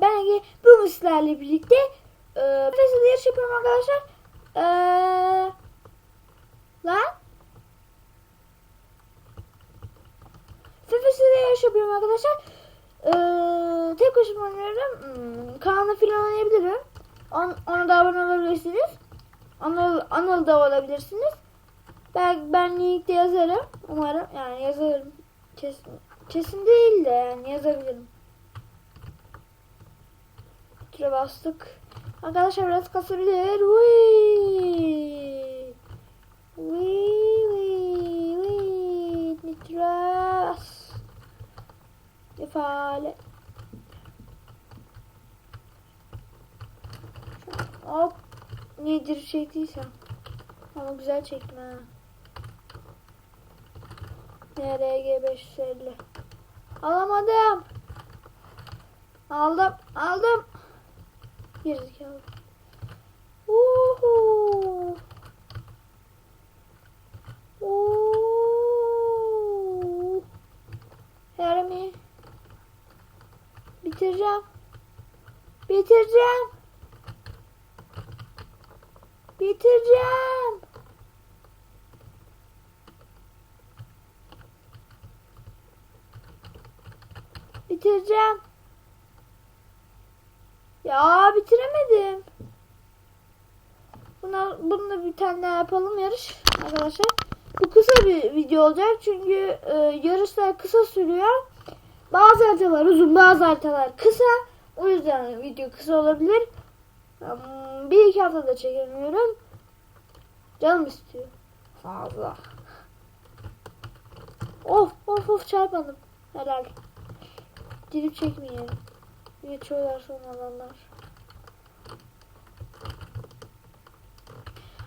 Ben Ege bugün sizlerle birlikte e, Nefes'le yarış yapıyorum arkadaşlar. E, lan Nefes'le yarış yapıyorum arkadaşlar. E, tek başıma oynuyorum. Hmm, Kaan'la filan oynayabilirim. On, ona da abone olabilirsiniz. Anıl, Anıl da olabilirsiniz. Ben, ben linkte yazarım. Umarım yani yazarım. Kesin, kesin değil de yani yazabilirim. Tura bastık. Arkadaşlar biraz kasabilir. Uy. Uy. Nitras. İfale. Hop. Nedir çektiysem. Ama güzel çektim ha. NRG 550. Alamadım. Aldım. Aldım. Gerizekalı. Uhu. Uhu. Hermi. Bitireceğim. Bitireceğim. Bitireceğim. Bitireceğim. Ya bitiremedim. Buna, bununla bir tane daha yapalım yarış arkadaşlar. Bu kısa bir video olacak çünkü e, yarışlar kısa sürüyor. Bazı haritalar uzun bazı haritalar kısa. O yüzden video kısa olabilir. Bir iki haftada çekemiyorum. Canım istiyor. Fazla. Of of of çarpmadım. Helal. Gidip çekmeyelim. Geçiyorlar son alanlar.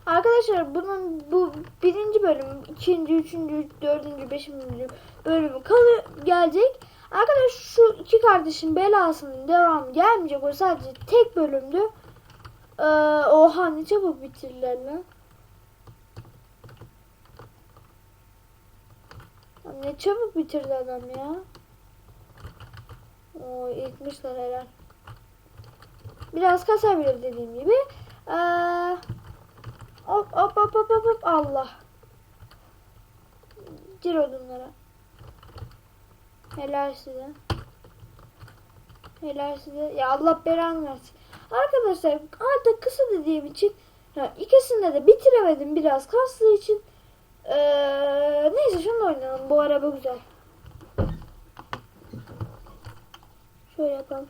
Arkadaşlar bunun bu birinci bölüm, ikinci, üçüncü, dördüncü, beşinci bölümü kalı gelecek. Arkadaş şu iki kardeşin belasının devamı gelmeyecek. O sadece tek bölümdü. Ee, oha ne çabuk bitirdiler lan. Ne çabuk bitirdi adam ya. Oo, yıkmışlar helal. Biraz kasabilir dediğim gibi. Ee, hop hop hop hop hop hop Allah. Gir odunlara. Helal size. Helal size. Ya Allah belanı versin. Arkadaşlar artık kısa dediğim için ya ikisinde de bitiremedim biraz kastığı için. Ee, neyse şunu oynayalım. Bu araba güzel. Şöyle yapalım.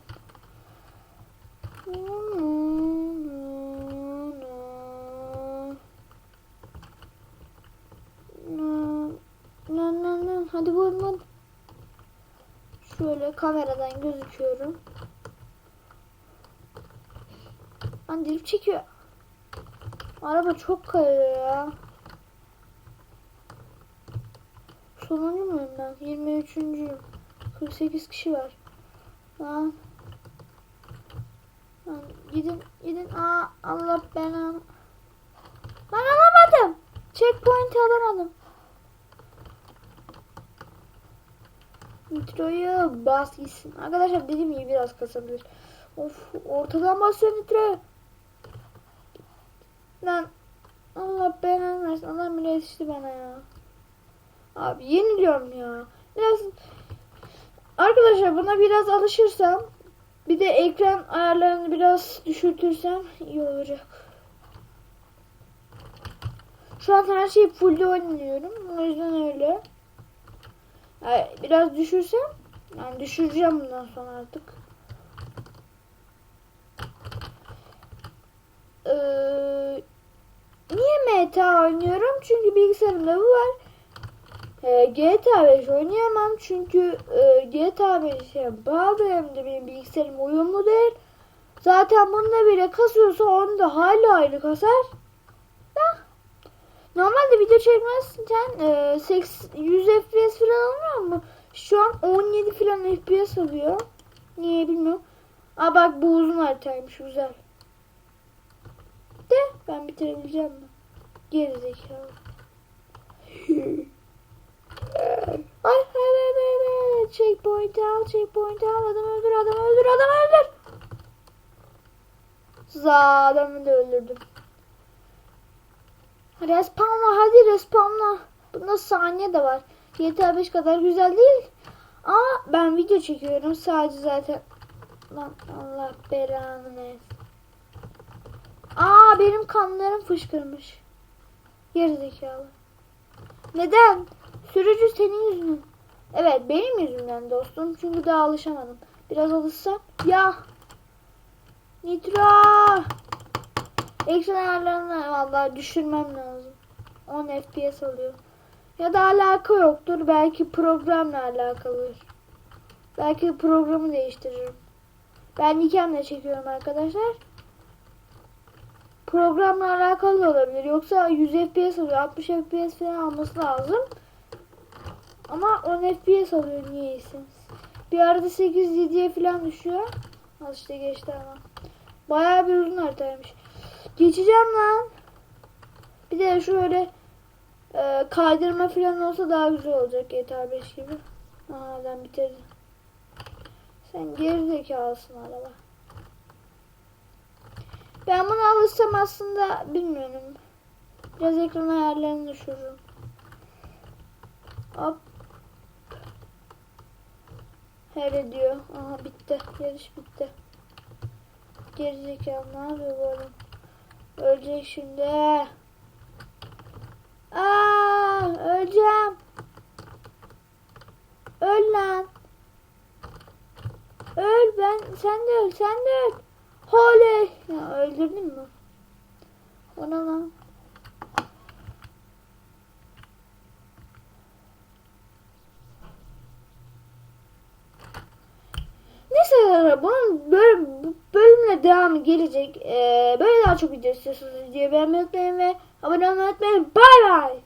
Hadi vurma. Şöyle kameradan gözüküyorum. Lan drip çekiyor. Araba çok kayıyor ya. Sonuncu muyum ben? 23. 48 kişi var. Lan. Lan gidin gidin. Aa Allah belanı. Lan alamadım. Checkpoint alamadım. Nitro'yu bas gitsin. Arkadaşlar dediğim gibi biraz kasabilir. Of ortadan basıyor Nitro. Lan Allah belanı versin. Allah bile yetişti bana ya. Abi yeniliyorum ya. Biraz Arkadaşlar buna biraz alışırsam bir de ekran ayarlarını biraz düşürtürsem iyi olacak. Şu an her şeyi full oynuyorum. O yüzden öyle. Biraz düşürsem yani düşüreceğim bundan sonra artık. Ee, niye meta oynuyorum? Çünkü bilgisayarımda bu var. Ee, GTA 5 oynayamam çünkü e, GTA 5'e bağlı hem de benim bilgisayarım uyumlu değil. Zaten bunda bile kasıyorsa onu da hala ayrı kasar. Da. Normalde video çekmezken e, 80, 100 FPS falan almıyor mu? Şu an 17 falan FPS alıyor. Niye bilmiyorum. Aa bak bu uzun haritaymış güzel. De ben bitirebileceğim mi? Gerizekalı. Ay ay ay ay ay. Checkpoint al. Adam öldür, adam öldür, adam öldür. Za adamı da öldürdüm. Respawnla hadi respawnla. Bunda saniye de var. GTA 5 kadar güzel değil. Ama ben video çekiyorum sadece zaten. Lan Allah belanı versin. Aa benim kanlarım fışkırmış. Gerizekalı. Neden? Sürücü senin yüzünden. Evet benim yüzümden dostum. Çünkü daha alışamadım. Biraz alışsam. Ya. Nitro. Ekran ayarlarını vallahi düşürmem lazım. 10 FPS alıyor. Ya da alaka yoktur. Belki programla alakalıdır. Belki programı değiştiririm. Ben Nikem'le çekiyorum arkadaşlar. Programla alakalı olabilir. Yoksa 100 FPS alıyor. 60 FPS falan alması lazım. Ama 10 FPS alıyor niyeyseniz. Bir arada 8-7'ye falan düşüyor. Al işte geçti ama. Bayağı bir uzun haritaymış. Geçeceğim lan. Bir de şöyle e, kaydırma falan olsa daha güzel olacak GTA 5 gibi. Aha adam bitirdi. Sen gerizekalısın araba. Ben buna alışsam aslında bilmiyorum. Biraz ekran ayarlarını düşürürüm. Hop. Hele diyor. Aha bitti. Yarış bitti. Gerizekalı ne yapıyor bu? Ölecek şimdi. Aa, öleceğim. Öl lan. Öl ben sen de öl sen de öl. Oley. Ya öldürdün mü? Ona lan. Neyse bunun böyle bu bölümle devamı gelecek. Ee, böyle daha çok video istiyorsanız videoyu beğenmeyi unutmayın ve abone olmayı unutmayın. Bay bay.